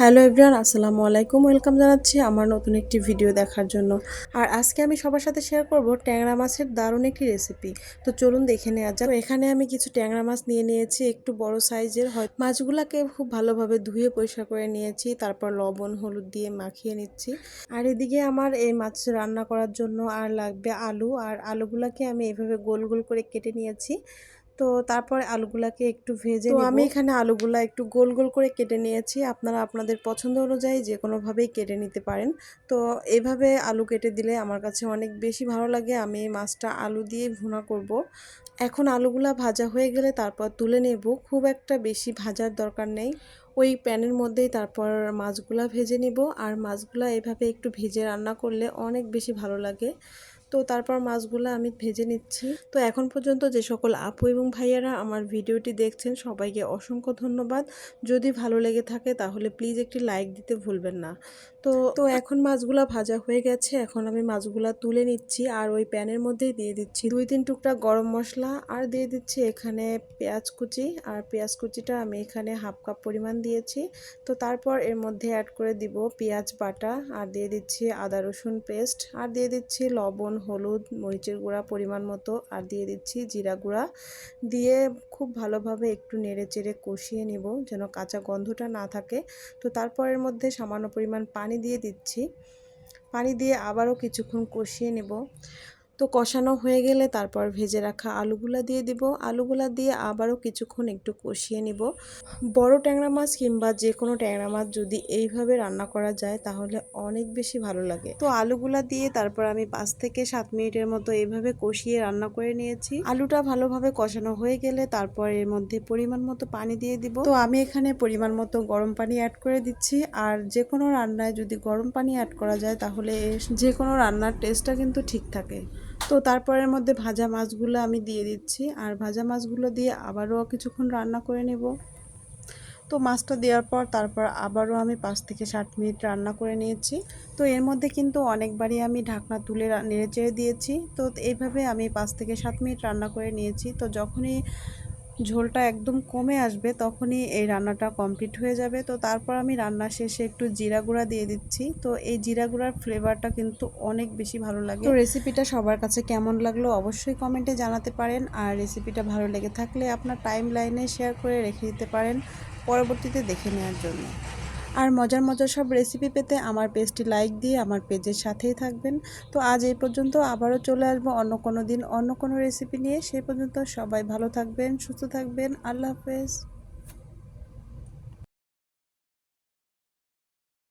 Hello everyone, আসসালামু আলাইকুম। Welcome জানাচ্ছি আমার নতুন একটি ভিডিও দেখার জন্য। আর আজকে আমি সবার সাথে শেয়ার করব ট্যাংরা মাছের দারুণ একটি রেসিপি তো চলুন দেখে নেওয়া যাক। এখানে আমি কিছু ট্যাংরা মাছ নিয়ে নিয়েছি, একটু বড় সাইজের। হয় মাছগুলোকে খুব ভালোভাবে ধুয়ে পরিষ্কার করে নিয়েছি, তারপর লবণ, হলুদ দিয়ে মাখিয়ে নিচ্ছি। আর এদিকে আমার এই মাছ রান্না করার জন্য আর লাগবে আলু। আর আলুগুলাকে আমি এভাবে গোল গোল করে কেটে নিয়েছি। তো তারপরে আলুগুলাকে একটু ভেজে তো আমি এখানে আলুগুলা একটু গোল গোল করে কেটে নিয়েছি। আপনারা আপনাদের পছন্দ অনুযায়ী যে কোনোভাবেই কেটে নিতে পারেন। তো এভাবে আলু কেটে দিলে আমার কাছে অনেক বেশি ভালো লাগে। আমি এই মাছটা আলু দিয়ে ভুনা করব। এখন আলুগুলা ভাজা হয়ে গেলে তারপর তুলে নেব। খুব একটা বেশি ভাজার দরকার নেই। ওই প্যানের মধ্যেই তারপর মাছগুলা ভেজে নিব। আর মাছগুলা এভাবে একটু ভেজে রান্না করলে অনেক বেশি ভালো লাগে। তো তারপর মাছগুলো আমি ভেজে নিচ্ছি। তো এখন পর্যন্ত যে সকল আপু এবং ভাইয়ারা আমার ভিডিওটি দেখছেন, সবাইকে অসংখ্য ধন্যবাদ। যদি ভালো লেগে থাকে তাহলে প্লিজ একটি লাইক দিতে ভুলবেন না। তো তো এখন মাছগুলো ভাজা হয়ে গেছে এখন আমি মাছগুলো তুলে নিচ্ছি আর ওই প্যানের মধ্যেই দিয়ে দিচ্ছি। দুই তিন টুকরা গরম মশলা আর দিয়ে দিচ্ছি এখানে পেঁয়াজ কুচি আর পেঁয়াজ কুচিটা আমি এখানে হাফ কাপ পরিমাণ দিয়েছি। তো তারপর এর মধ্যে অ্যাড করে দিব পেঁয়াজ বাটা আর দিয়ে দিচ্ছি আদা রসুন পেস্ট আর দিয়ে দিচ্ছি লবণ হলুদ মরিচের গুঁড়া পরিমাণ মতো আর দিয়ে দিচ্ছি জিরা গুঁড়া। দিয়ে খুব ভালোভাবে একটু নেড়েচেড়ে কষিয়ে নেব যেন কাঁচা গন্ধটা না থাকে। তো তারপরের মধ্যে সামান্য পরিমাণ পানি দিয়ে দিচ্ছি। পানি দিয়ে আবারও কিছুক্ষণ কষিয়ে নেব। তো কষানো হয়ে গেলে তারপর ভেজে রাখা আলুগুলা দিয়ে দিব। আলুগুলা দিয়ে আবারও কিছুক্ষণ একটু কষিয়ে নিব। বড় ট্যাংরা মাছ কিংবা যে কোনো ট্যাংরা মাছ যদি এইভাবে রান্না করা যায় তাহলে অনেক বেশি ভালো লাগে। তো আলুগুলা দিয়ে তারপর আমি পাঁচ থেকে সাত মিনিটের মতো এইভাবে কষিয়ে রান্না করে নিয়েছি। আলুটা ভালোভাবে কষানো হয়ে গেলে তারপর এর মধ্যে পরিমাণ মতো পানি দিয়ে দিব। তো আমি এখানে পরিমাণ মতো গরম পানি অ্যাড করে দিচ্ছি। আর যে কোনো রান্নায় যদি গরম পানি অ্যাড করা যায় তাহলে যে কোনো রান্নার টেস্টটা কিন্তু ঠিক থাকে। তো তারপরের মধ্যে ভাজা মাছগুলো আমি দিয়ে দিচ্ছি। আর ভাজা মাছগুলো দিয়ে আবারও কিছুক্ষণ রান্না করে নেব। তো মাছটা দেওয়ার পর তারপর আবারও আমি পাঁচ থেকে ষাট মিনিট রান্না করে নিয়েছি। তো এর মধ্যে কিন্তু অনেকবারই আমি ঢাকনা তুলে নেড়ে চেড়ে দিয়েছি। তো এইভাবে আমি পাঁচ থেকে সাত মিনিট রান্না করে নিয়েছি। তো যখনই ঝোলটা একদম কমে আসবে, তখনই এই রান্নাটা কমপ্লিট হয়ে যাবে। তো তারপর আমি রান্না শেষে একটু জিরা গুঁড়া দিয়ে দিচ্ছি। তো এই জিরা গুঁড়ার ফ্লেভারটা কিন্তু অনেক বেশি ভালো লাগে। তো রেসিপিটা সবার কাছে কেমন লাগল অবশ্যই কমেন্টে জানাতে পারেন। আর রেসিপিটা ভালো লেগে থাকলে আপনার টাইম লাইনে শেয়ার করে রেখে দিতে পারেন। পরবর্তীতে দেখে নেওয়ার জন্য। আর মজার মজার সব রেসিপি পেতে আমার পেজটি লাইক দিয়ে আমার পেজের সাথেই থাকবেন। তো আজ এই পর্যন্ত আবারও চলে আসব অন্য কোনো দিন অন্য কোনো রেসিপি নিয়ে। সেই পর্যন্ত সবাই ভালো থাকবেন, সুস্থ থাকবেন। আল্লাহ হাফেজ।